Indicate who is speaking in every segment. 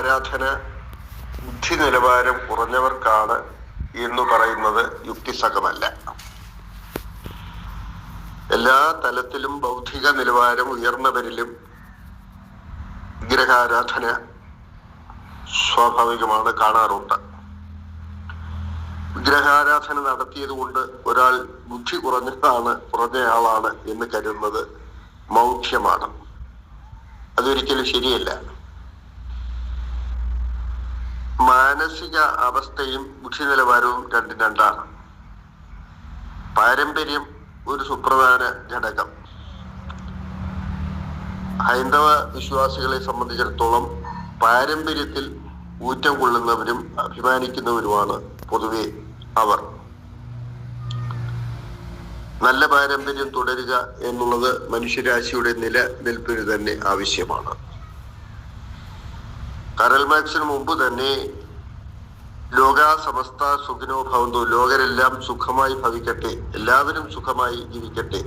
Speaker 1: വിഗ്രഹാരാധന ബുദ്ധി നിലവാരം കുറഞ്ഞവർക്കാണ് എന്ന് പറയുന്നത് യുക്തിസഹമല്ല. എല്ലാ തലത്തിലും ബൗദ്ധിക നിലവാരം ഉയർന്നവരിലും വിഗ്രഹാരാധന സ്വാഭാവികമാണ് കാണാറുണ്ട്. വിഗ്രഹാരാധന നടത്തിയത് കൊണ്ട് ഒരാൾ ബുദ്ധി കുറഞ്ഞതാണ് കുറഞ്ഞയാളാണ് എന്ന് കരുതുന്നത് മൗഢ്യമാണ് അതൊരിക്കലും ശരിയല്ല. മാനസിക അവസ്ഥയും ബുദ്ധി നിലവാരവും രണ്ടും രണ്ടാണ്. പാരമ്പര്യം ഒരു സുപ്രധാന ഘടകം. ഹൈന്ദവ വിശ്വാസികളെ സംബന്ധിച്ചിടത്തോളം പാരമ്പര്യത്തിൽ ഊറ്റം കൊള്ളുന്നവരും അഭിമാനിക്കുന്നവരുമാണ് പൊതുവെ അവർ. നല്ല പാരമ്പര്യം തുടരുക എന്നുള്ളത് മനുഷ്യരാശിയുടെ നിലനിൽപ്പിന് തന്നെ ആവശ്യമാണ്. കരൽ മാക്സിന് മുമ്പ് തന്നെ ലോകാ സമസ്ത സുഖിനോ ഭവന്തു. ലോകരെല്ലാം സുഖമായി ഭവിക്കട്ടെ. എല്ലാവരും സുഖമായി ജീവിക്കട്ടെ.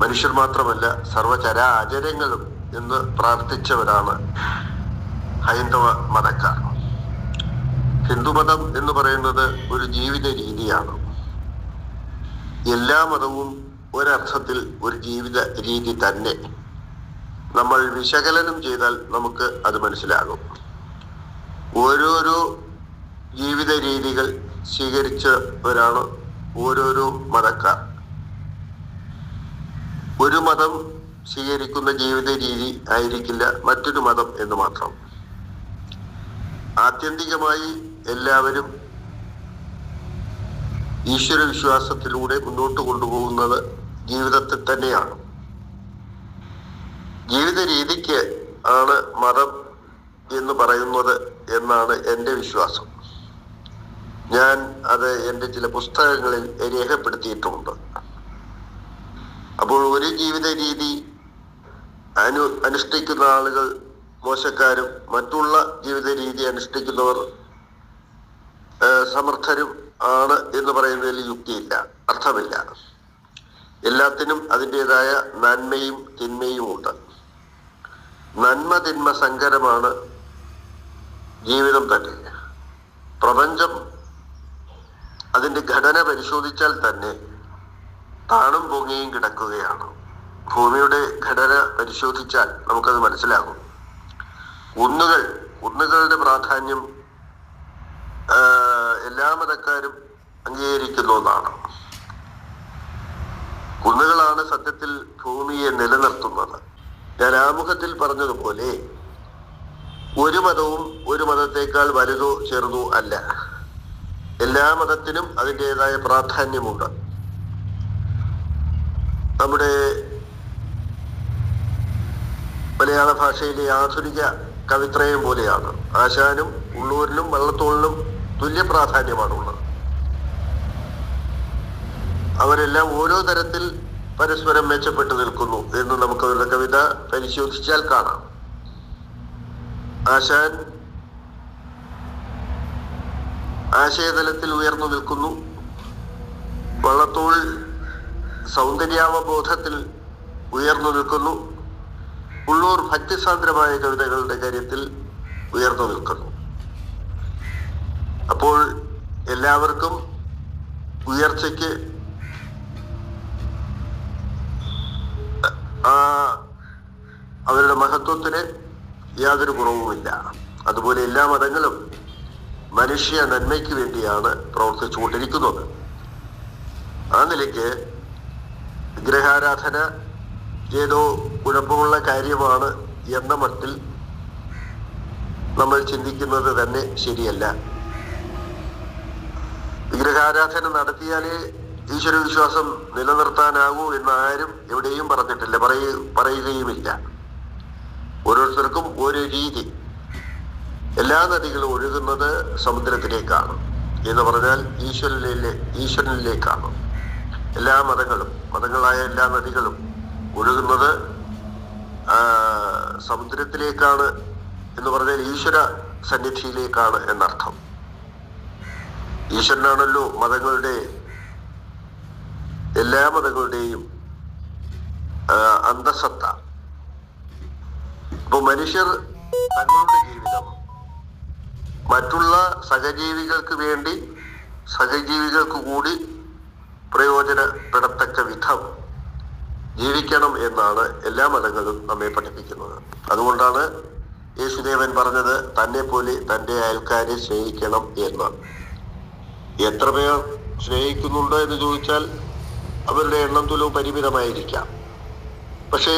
Speaker 1: മനുഷ്യർ മാത്രമല്ല സർവചരാചരങ്ങളും എന്ന് പ്രാർത്ഥിച്ചവരാണ് ഹൈന്ദവ മതക്കാർ. ഹിന്ദുമതം എന്ന് പറയുന്നത് ഒരു ജീവിത രീതിയാണ്. എല്ലാ മതവും ഒരർത്ഥത്തിൽ ഒരു ജീവിത രീതി തന്നെ. നമ്മൾ വിശകലനം ചെയ്താൽ നമുക്ക് അത് മനസ്സിലാകും. ഓരോരോ ജീവിത രീതികൾ സ്വീകരിച്ചവരാണ് ഓരോരോ മതക്കാർ. ഒരു മതം സ്വീകരിക്കുന്ന ജീവിത രീതി ആയിരിക്കില്ല മറ്റൊരു മതം എന്ന് മാത്രം. ആത്യന്തികമായി എല്ലാവരും ഈശ്വര വിശ്വാസത്തിലൂടെ മുന്നോട്ട് കൊണ്ടുപോകുന്നത് ജീവിതത്തിൽ തന്നെയാണ്. ജീവിത രീതിക്ക് ആണ് മതം എന്ന് പറയുന്നത് എന്നാണ് എന്റെ വിശ്വാസം. ഞാൻ അത് എന്റെ ചില പുസ്തകങ്ങളിൽ രേഖപ്പെടുത്തിയിട്ടുണ്ട്. അപ്പോൾ ഒരു ജീവിത രീതി അനു അനുഷ്ഠിക്കുന്ന ആളുകൾ മോശക്കാരും മറ്റുള്ള ജീവിത രീതി അനുഷ്ഠിക്കുന്നവർ സമർത്ഥരും ആണ് എന്ന് പറയുന്നതിൽ യുക്തിയില്ല അർത്ഥമില്ല. എല്ലാത്തിനും അതിന്റെതായ നന്മയും തിന്മയും ഉണ്ട്. നന്മ തിന്മ സങ്കരമാണ് ജീവിതം തന്നെ. പ്രപഞ്ചം അതിന്റെ ഘടന പരിശോധിച്ചാൽ തന്നെ താണും പൊങ്ങിയും കിടക്കുകയാണ്. ഭൂമിയുടെ ഘടന പരിശോധിച്ചാൽ നമുക്കത് മനസ്സിലാകും. കുന്നുകൾ കുന്നുകളുടെ പ്രാധാന്യം എല്ലാ മതക്കാരും അംഗീകരിക്കുന്ന ഒന്നാണ് കുന്നുകളാണ് സത്യത്തിൽ ഭൂമിയെ നിലനിർത്തുന്നത്. ഞാൻ ആമുഖത്തിൽ പറഞ്ഞതുപോലെ ഒരു മതവും ഒരു മതത്തേക്കാൾ വലുതോ ചെറുതോ അല്ല. എല്ലാ മതത്തിനും അതിന്റെതായ പ്രാധാന്യമുണ്ട്. നമ്മുടെ മലയാള ഭാഷയിലെ ആധുനിക കവിത്രയം പോലെയാണ്. ആശാനും ഉള്ളൂരിലും വള്ളത്തോളിലും തുല്യ പ്രാധാന്യമാണുള്ളത്. അവരെല്ലാം ഓരോ തരത്തിൽ പരസ്പരം മെച്ചപ്പെട്ടു നിൽക്കുന്നു എന്ന് നമുക്ക് അവരുടെ കവിത പരിശോധിച്ചാൽ കാണാം. ആശാൻ ആശയതലത്തിൽ ഉയർന്നു നിൽക്കുന്നു. വള്ളത്തോൾ സൗന്ദര്യാവബോധത്തിൽ ഉയർന്നു നിൽക്കുന്നു. ഉള്ളൂർ ഭക്തിസാന്ദ്രമായ കവിതകളുടെ കാര്യത്തിൽ ഉയർന്നു നിൽക്കുന്നു. അപ്പോൾ എല്ലാവർക്കും ഉയർച്ചയ്ക്ക് അവരുടെ മഹത്വത്തിന് യാതൊരു കുറവുമില്ല. അതുപോലെ എല്ലാ മതങ്ങളും മനുഷ്യ നന്മയ്ക്ക് വേണ്ടിയാണ് പ്രവർത്തിച്ചുകൊണ്ടിരിക്കുന്നത്. ആ നിലയ്ക്ക് വിഗ്രഹാരാധന ഏതോ കുഴപ്പമുള്ള കാര്യമാണ് എന്ന മട്ടിൽ നമ്മൾ ചിന്തിക്കുന്നത് തന്നെ ശരിയല്ല. വിഗ്രഹാരാധന നടത്തിയാലേ ഈശ്വരവിശ്വാസം നിലനിർത്താനാകൂ എന്ന് ആരും എവിടെയും പറഞ്ഞിട്ടില്ല പറയ പറയുകയുമില്ല. ഓരോരുത്തർക്കും ഓരോ രീതി. എല്ലാ നദികളും ഒഴുകുന്നത് സമുദ്രത്തിലേക്കാണ് എന്ന് പറഞ്ഞാൽ ഈശ്വരനിലെ ഈശ്വരനിലേക്കാണ്. എല്ലാ മതങ്ങളും മതങ്ങളായ എല്ലാ നദികളും ഒഴുകുന്നത് സമുദ്രത്തിലേക്കാണ് എന്ന് പറഞ്ഞാൽ ഈശ്വര സന്നിധിയിലേക്കാണ് എന്നർത്ഥം. ഈശ്വരനാണല്ലോ മതങ്ങളുടെ എല്ലാ മതങ്ങളുടെയും അന്തസത്ത. അപ്പൊ മനുഷ്യർ ജീവിതം മറ്റുള്ള സഹജീവികൾക്ക് വേണ്ടി സഹജീവികൾക്ക് കൂടി പ്രയോജനപ്പെടത്തക്ക വിധം ജീവിക്കണം എന്നാണ് എല്ലാ മതങ്ങളും നമ്മെ പഠിപ്പിക്കുന്നത്. അതുകൊണ്ടാണ് യേശുദേവൻ പറഞ്ഞത് തന്നെ പോലെ തന്റെ അയൽക്കാരെ സ്നേഹിക്കണം എന്ന്. എത്ര പേർ സ്നേഹിക്കുന്നുണ്ടോ എന്ന് ചോദിച്ചാൽ അവരുടെ എണ്ണം തുലവും പരിമിതമായിരിക്കാം. പക്ഷേ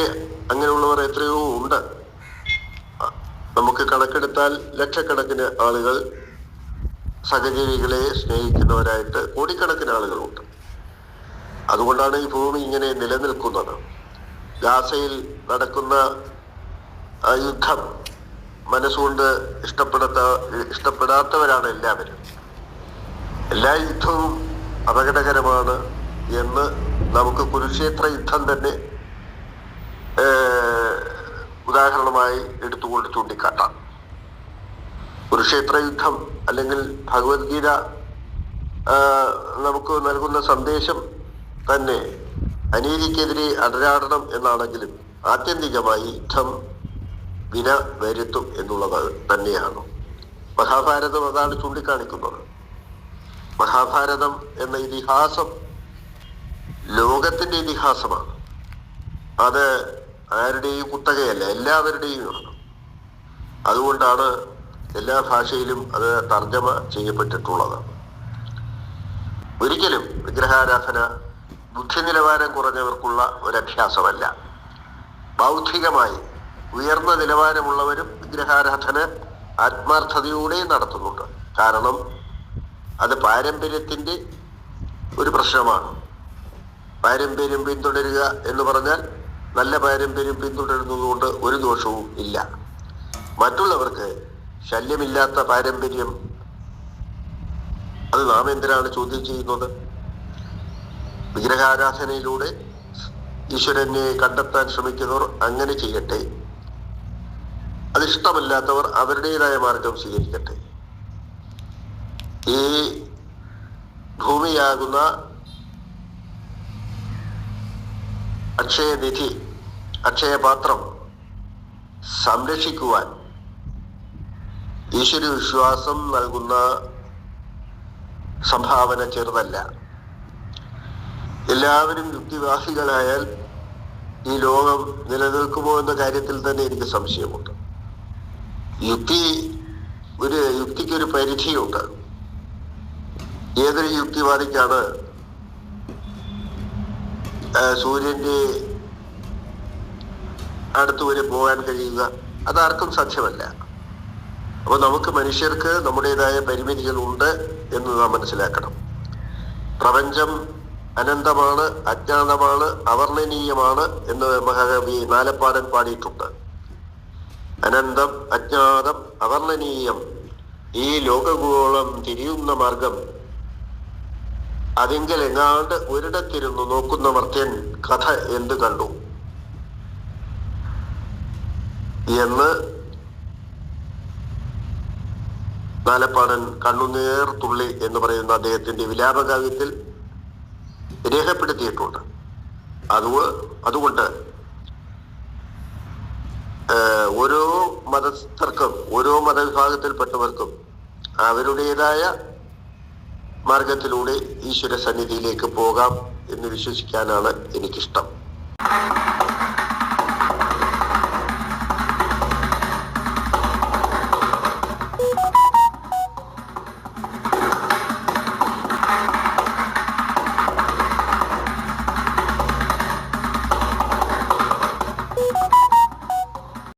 Speaker 1: അങ്ങനെയുള്ളവർ എത്രയോ ഉണ്ട്. നമുക്ക് കണക്കെടുത്താൽ ലക്ഷക്കണക്കിന് ആളുകൾ സഹജീവികളെ സ്നേഹിക്കുന്നവരായിട്ട് കോടിക്കണക്കിന് ആളുകളുണ്ട്. അതുകൊണ്ടാണ് ഈ ഭൂമി ഇങ്ങനെ നിലനിൽക്കുന്നത്. ഗാസയിൽ നടക്കുന്ന യുദ്ധം മനസ്സുകൊണ്ട് ഇഷ്ടപ്പെടാത്ത ഇഷ്ടപ്പെടാത്തവരാണ് എല്ലാവരും. എല്ലാ യുദ്ധവും അപകടകരമാണ് എന്ന് നമുക്ക് കുരുക്ഷേത്ര യുദ്ധം തന്നെ ഉദാഹരണമായി എടുത്തുകൊണ്ട് ചൂണ്ടിക്കാട്ടാം. കുരുക്ഷേത്ര യുദ്ധം അല്ലെങ്കിൽ ഭഗവത്ഗീത നമുക്ക് നൽകുന്ന സന്ദേശം തന്നെ അനീതിക്കെതിരെ അടരാടണം എന്നാണെങ്കിലും ആത്യന്തികമായി യുദ്ധം വിന വരുത്തും എന്നുള്ളത് തന്നെയാണ്. മഹാഭാരതം അതാണ് ചൂണ്ടിക്കാണിക്കുന്നത്. മഹാഭാരതം എന്ന ഇതിഹാസം ലോകത്തിന്റെ ഇതിഹാസമാണ്. അത് ആരുടെയും കുത്തകയല്ല എല്ലാവരുടെയും അതുകൊണ്ടാണ് എല്ലാ ഭാഷയിലും അത് തർജമ ചെയ്യപ്പെട്ടിട്ടുള്ളത്. ഒരിക്കലും വിഗ്രഹാരാധന ബുദ്ധി നിലവാരം കുറഞ്ഞവർക്കുള്ള ഒരു അഭ്യാസമല്ല ബൗദ്ധികമായി ഉയർന്ന നിലവാരമുള്ളവരും വിഗ്രഹാരാധന ആത്മാർത്ഥതയോടെ നടത്തുന്നുണ്ട്. കാരണം അത് പാരമ്പര്യത്തിന്റെ ഒരു പ്രശ്നമാണ്. പാരമ്പര്യം പിന്തുടരുക എന്ന് പറഞ്ഞാൽ നല്ല പാരമ്പര്യം പിന്തുടരുന്നതുകൊണ്ട് ഒരു ദോഷവും ഇല്ല. മറ്റുള്ളവർക്ക് ശല്യമില്ലാത്ത പാരമ്പര്യം അത് നാം എന്തിനാണ് ചോദ്യം ചെയ്യുന്നത്? വിഗ്രഹാരാധനയിലൂടെ ഈശ്വരനെ കണ്ടെത്താൻ ശ്രമിക്കുന്നവർ അങ്ങനെ ചെയ്യട്ടെ. അതിഷ്ടമല്ലാത്തവർ അവരുടേതായ മാർഗം സ്വീകരിക്കട്ടെ. ഈ ഭൂമിയാകുന്ന അക്ഷയനിധി അക്ഷയപാത്രം സംരക്ഷിക്കുവാൻ ഈശ്വര വിശ്വാസം നൽകുന്ന സംഭാവന ചെറുതല്ല. എല്ലാവരും യുക്തിവാഹികളായാൽ ഈ ലോകം നിലനിൽക്കുമോ എന്ന കാര്യത്തിൽ തന്നെ എനിക്ക് സംശയമുണ്ട്. യുക്തി ഒരു യുക്തിക്കൊരു പരിധിയുണ്ട്. ഏതൊരു യുക്തിവാദിക്കാണ് സൂര്യന്റെ അടുത്ത് വരെ പോകാൻ കഴിയുക അതാർക്കും സാധ്യമല്ല. അപ്പോൾ നമുക്ക് മനുഷ്യർക്ക് നമ്മുടേതായ പരിമിതികൾ ഉണ്ട് എന്ന് നാം മനസ്സിലാക്കണം. പ്രപഞ്ചം അനന്തമാണ് അജ്ഞാതമാണ് അവർണനീയമാണ് എന്ന് മഹാകവി നാലപ്പാടൻ പാടിയിട്ടുണ്ട്. അനന്തം അജ്ഞാതം അവർണനീയം ഈ ലോകഗോളം തിരിയുന്ന മാർഗം. അതിങ്കൽ എങ്ങാണ്ട് ഒരിടത്തിരുന്നു നോക്കുന്ന മർത്യൻ കഥ എന്ത് കണ്ടു? എന്ന് നാലപ്പാടൻ കണ്ണുനീർ തുള്ളി എന്ന് പറയുന്ന അദ്ദേഹത്തിന്റെ വിലാപകാവ്യത്തിൽ രേഖപ്പെടുത്തിയിട്ടുണ്ട്. അത് അതുകൊണ്ട് ഓരോ മതസ്ഥർക്കും ഓരോ മതവിഭാഗത്തിൽപ്പെട്ടവർക്കും അവരുടേതായ മാർഗത്തിലൂടെ ഈശ്വര സന്നിധിയിലേക്ക് പോകാം എന്ന് വിശ്വസിക്കാനാണ് എനിക്കിഷ്ടം.